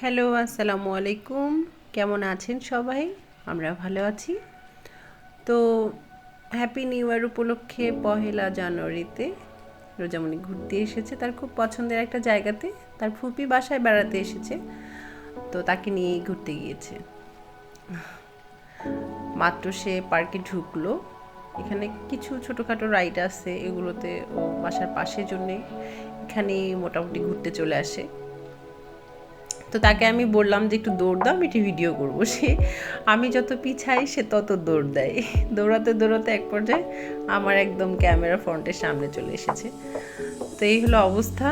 Hello, আসসালামু আলাইকুম। কেমন আছেন সবাই? আমরা ভালো আছি। তো হ্যাপি নিউ ইয়ার উপলক্ষে পহেলা জানুয়ারিতে রোজামণি ঘুরতে এসেছে। তার খুব পছন্দের একটা জায়গাতে, তার ফুপি বাসায় বেড়াতে এসেছে। তো তাকে নিয়েই ঘুরতে গিয়েছে। মাত্র সে পার্কে ঢুকলো। এখানে কিছু ছোটোখাটো রাইড আছে, এগুলোতে ও বাসার পাশের জন্যে এখানে মোটামুটি ঘুরতে চলে আসে। তো তাকে আমি বললাম যে একটু দৌড় দাও, আমি একটু ভিডিও করব। সে, আমি যত পিছাই, সে তত দৌড় দেয়। দৌড়াতে দৌড়াতে এক পর্যায়ে আমার একদম ক্যামেরা ফ্রন্টের সামনে চলে এসেছে। তো এই হলো অবস্থা।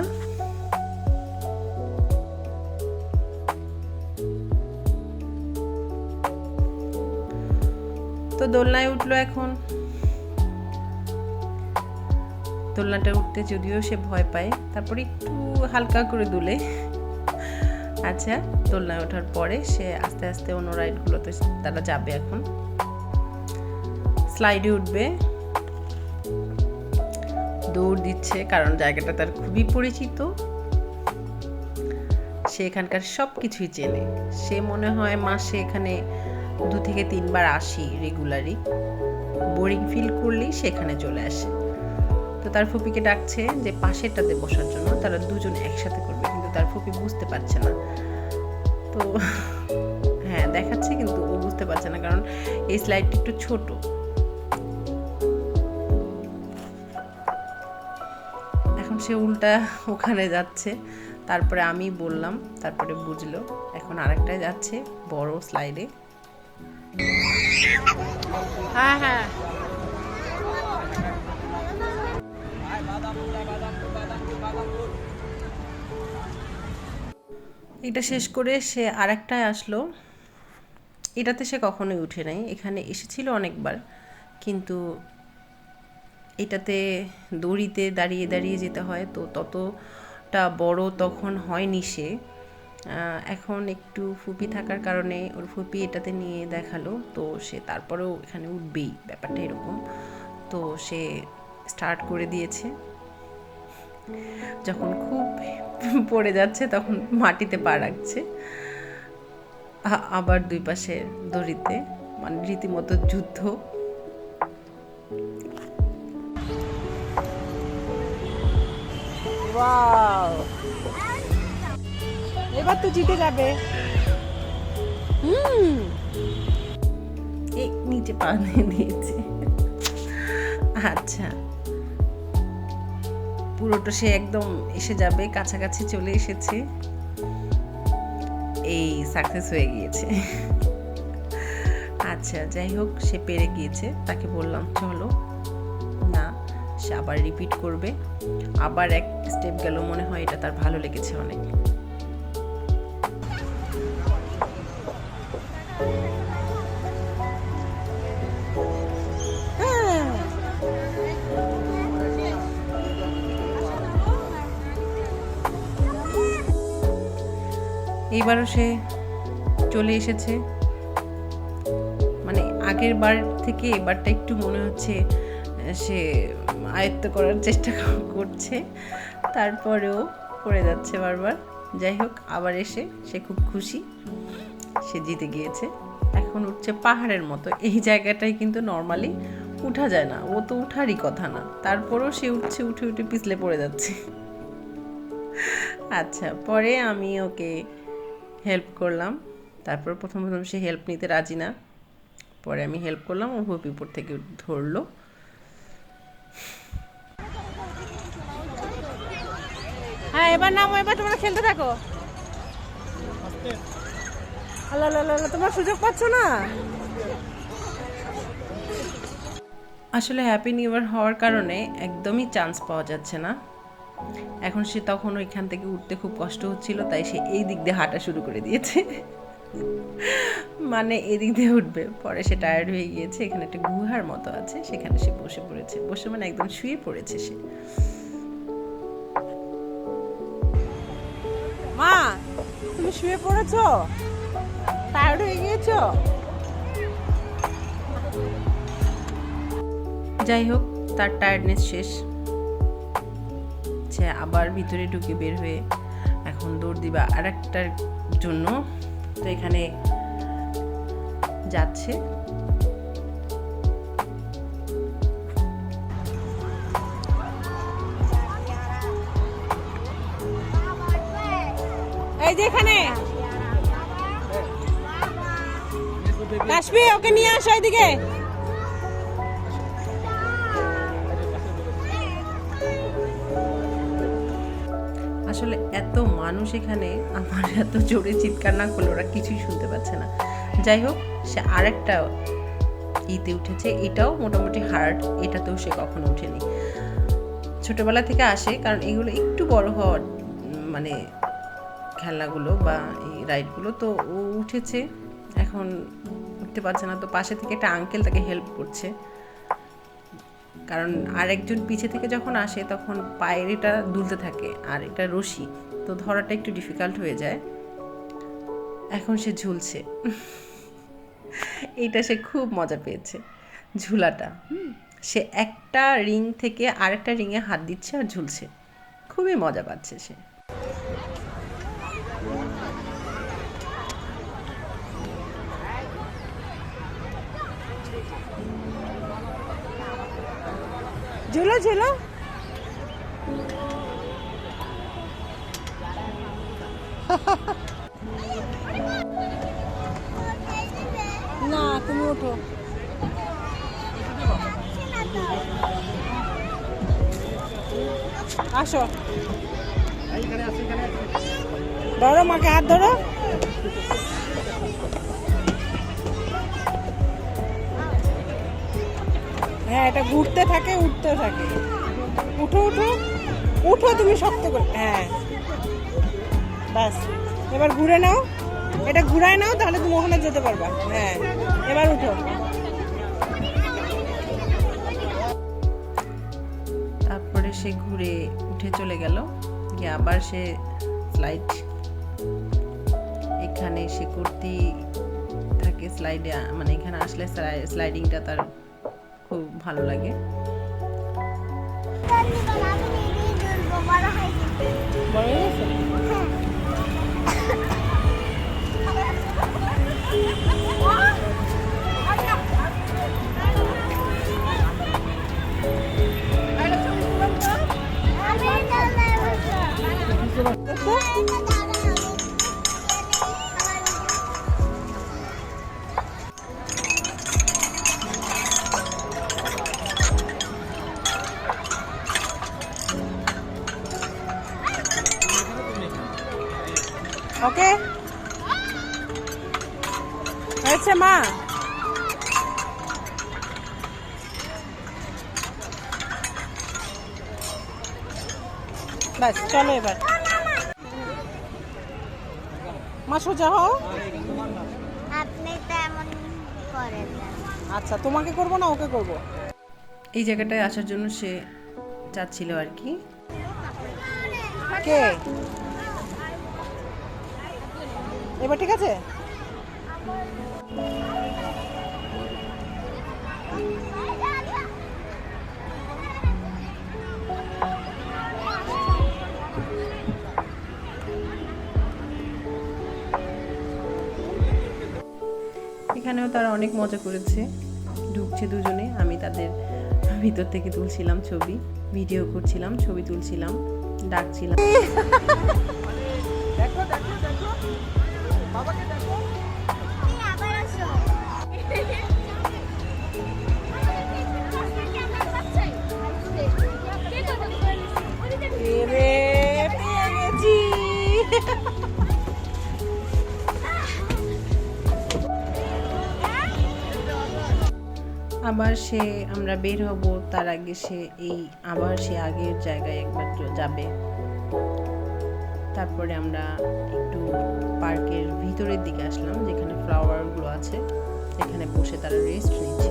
তো দোলনায় উঠল এখন। দোলনাটা উঠতে যদিও সে ভয় পায়, তারপরে একটু হালকা করে দুলে। আচ্ছা দোলনায় ওঠার পরে সে আস্তে আস্তে অন্য রাইডগুলোতে তারা যাবে এখন। স্লাইডে উঠবে। দৌড় দিচ্ছে, কারণ জায়গাটা তার খুবই পরিচিত। সে এখানকার সব কিছুই চেনে। সে মনে হয় মাসে এখানে দু থেকে তিনবার আসি রেগুলারই। বোরিং ফিল করলেই সে এখানে চলে আসে। তো তার ফুপিকে ডাকছে যে পাশেরটাতে বসার জন্য। তারা দুজন একসাথে করবে, কিন্তু তার ফুপি বুঝতে পারছে না। তো হ্যাঁ দেখাচ্ছে কিন্তু ও বুঝতে পারছে না, কারণ এই স্লাইডটা একটু ছোট। এখন সে উল্টা ওখানে যাচ্ছে। তারপরে আমি বললাম, তারপরে বুঝলো। এখন আরেকটায় যাচ্ছে, বড় স্লাইডে হ্যাঁ হ্যাঁ। এটা শেষ করে সে আরেকটায় আসলো। এটাতে সে কখনোই উঠে নাই। এখানে এসেছিল অনেকবার। কিন্তু এটাতে দড়িতে দাঁড়িয়ে দাঁড়িয়ে যেতে হয়। তো ততটা বড় তখন হয়নি সে। এখন একটু ফুপি থাকার কারণে ওর ফুপি এটাতে নিয়ে দেখাল। তো সে তারপরেও এখানে উঠবেই। ব্যাপারটা এরকম। তো সে স্টার্ট করে দিয়েছে। যখন খুব পড়ে যাচ্ছে তখন মাটিতে পা রাখছে। আবার দুই পাশে দড়িতে মানে রীতিমতো যুদ্ধ। এবার তো জিতে যাবে। হুম। এই নিচে পা দিয়ে দিয়েছে। আচ্ছা। পুরোটা সে একদম এসে যাবে, কাছাকাছি চলে এসেছে। এই সাকসেস হয়ে গিয়েছে। আচ্ছা যাই হোক, সে পেরে গিয়েছে। তাকে বললাম, চলো। না, সে আবার রিপিট করবে। আবার এক স্টেপ গেল, মনে হয় এটা তার ভালো লেগেছে অনেক। এইবারও সে চলে এসেছে। মানে আগের বার থেকে এবারটা একটু মনে হচ্ছে সে আয়ত্ত করার চেষ্টা করছে। তারপরেও করে যাচ্ছে বারবার। যাই হোক, আবার এসে সে খুব খুশি, সে জিতে গিয়েছে। এখন উঠছে পাহাড়ের মতো। এই জায়গাটায় কিন্তু নর্মালি উঠা যায় না। ও তো উঠারই কথা না। তারপরেও সে উঠছে, উঠে উঠে পিছলে পড়ে যাচ্ছে। আচ্ছা পরে আমি ওকে হেল্প করলাম। তারপর প্রথম প্রথম সে হেল্প নিতে রাজি না। পরে আমি হেল্প করলাম ও উপর থেকে ধরলো। হ্যাঁ এবার নামো এবার তোমরা খেলতে থাকো। আল্লাহ আল্লাহ তোমার সুযোগ পাচ্ছ না? আসলে হ্যাপি নিউ ইয়ার হওয়ার কারণে একদমই চান্স পাওয়া যাচ্ছে না। এখন সে তখন ওইখান থেকে উঠতে খুব কষ্ট হচ্ছিল, তাই সে এই দিক দিয়ে হাঁটা শুরু করে দিয়েছে। মানে এদিক দিয়ে উঠবে। পরে সে টায়ার্ড হয়ে গিয়েছে, এখানে একটা গুহার মতো আছে, সেখানে সে বসে পড়েছে। বসে মানে একদম শুয়ে পড়েছে সে। মা, তুমি শুয়ে পড়েছো? টায়ার্ড হয়ে গিয়েছো? যাই হোক, তার টায়ার্ডনেস শেষ। সে আবার ভিতরে ঢুকে বের হয়ে এখন দৌড় দিবা আর একটা জন্য। তো এখানে যাচ্ছে। এই যে এখানে। কাশ্মী ওকে নিয়ে আসো এদিকে। মানুষ এখানে আমার এত জোরে চিৎকার না করলে ওরা কিছুই শুনতে পাচ্ছে না। যাই হোক, সে আরেকটা ইতে উঠেছে, এটাও মোটামুটি হার্ড এটাতেও সে কখনো উঠেনি ছোটবেলা থেকে আসে, কারণ এগুলো একটু বড় হওয়ার মানে খেলনাগুলো বা এই রাইডগুলো তো ও উঠেছে, এখন উঠতে পারছে না। তো পাশে থেকে একটা আঙ্কেল তাকে হেল্প করছে। কারণ আরেকজন পিছে থেকে যখন আসে, তখন পায়ের এটা দুলতে থাকে, আর এটা রশি। তো ধরাটা একটু ডিফিকাল্ট হয়ে যায়। এখন সে ঝুলছে। এটা সে খুব মজা পেয়েছে, ঝুলাটা। সে একটা রিং থেকে আরেকটা রিংয়ে হাত দিচ্ছে আর ঝুলছে। খুবই মজা পাচ্ছে সে। ঝুলো ঝুলো। আসো। ধরো মাকে, হাত ধরো। হ্যাঁ এটা ঘুরতে থাকে, উঠতে থাকে। উঠো উঠো। উঠো তুমি শক্ত করে। হ্যাঁ। ব্যাস। এবার ঘুরে নাও। এটা ঘুরায় নাও, তাহলে তুমি ওখানে যেতে পারবা। হ্যাঁ। এবার উঠো। সে ঘুরে উঠে চলে গেল। গিয়ে আবার সে স্লাইড এখানে সে করতেই থাকে স্লাইডে মানে এখানে আসলে স্লাইডিংটা তার খুব ভালো লাগে। বড় হয়ে গেছে? ওকে হয়েছে মা ব্যাস চলো এবার মা সোজা হও। আপনি তেমন করেন আচ্ছা তোমাকে করব না ওকে করব? এই জায়গাটায় আসার জন্য সে চাচ্ছিল আর কি। কে? এবার ঠিক আছে? এখানেও তারা অনেক মজা করেছে। ঢুকছে দুজনে আমি তাদের ভিতর থেকে তুলছিলাম ছবি ভিডিও করছিলাম ছবি তুলছিলাম ডাকছিলাম। দেখো দেখো দেখো। বাবাকে দেখো। আবার আসো। আবার সে, আমরা বের হব, তার আগে সে এই, আবার সে আগের জায়গায় একবার যাবে। তারপরে আমরা একটু পার্কের ভিতরের দিকে আসলাম, যেখানে ফ্লাওয়ারগুলো আছে সেখানে বসে তারা রেস্ট নিচ্ছে।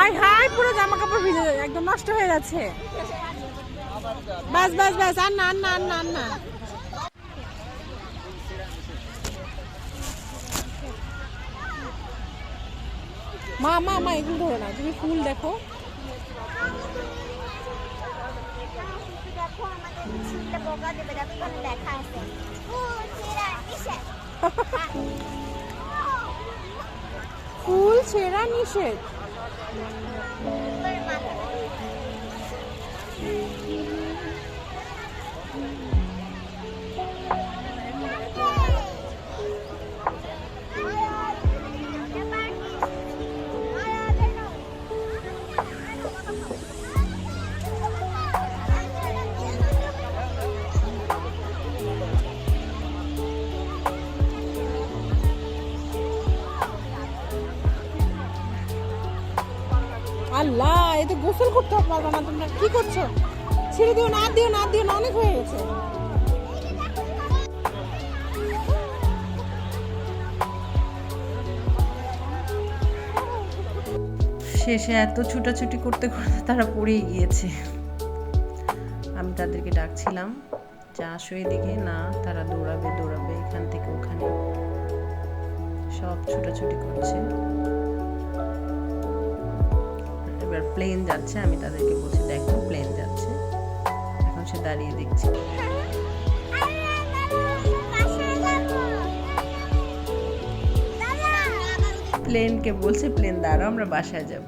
ওই পুরো জামা কাপড় ভিজে একদম নষ্ট হয়ে যাচ্ছে। বাস বাস বাস আর না না না না। মা মা মা, এগুলো ধরো না, তুমি ফুল দেখো। দেখো আছে ফুল ছেঁড়া নিষেধ। গোসল করতে পারবে না তোমরা কি করছ? ছেড়ে দিও না দিও না দিও না, অনেক হয়ে গেছে। শেষে এত ছুটাছুটি করতে করতে তারা পড়েই গিয়েছে। আমি তাদেরকে ডাকছিলাম, যা আসো এদিকে, না, তারা দৌড়াবে দৌড়াবে, এখান থেকে ওখানে। সব ছুটাছুটি করছে। এবার প্লেন যাচ্ছে, আমি তাদেরকে বলছি, দেখো প্লেন যাচ্ছে। এখন সে দাঁড়িয়ে দেখছে। প্লেনকে বলছে প্লেন দাঁড়াও, আমরা বাসায় যাব।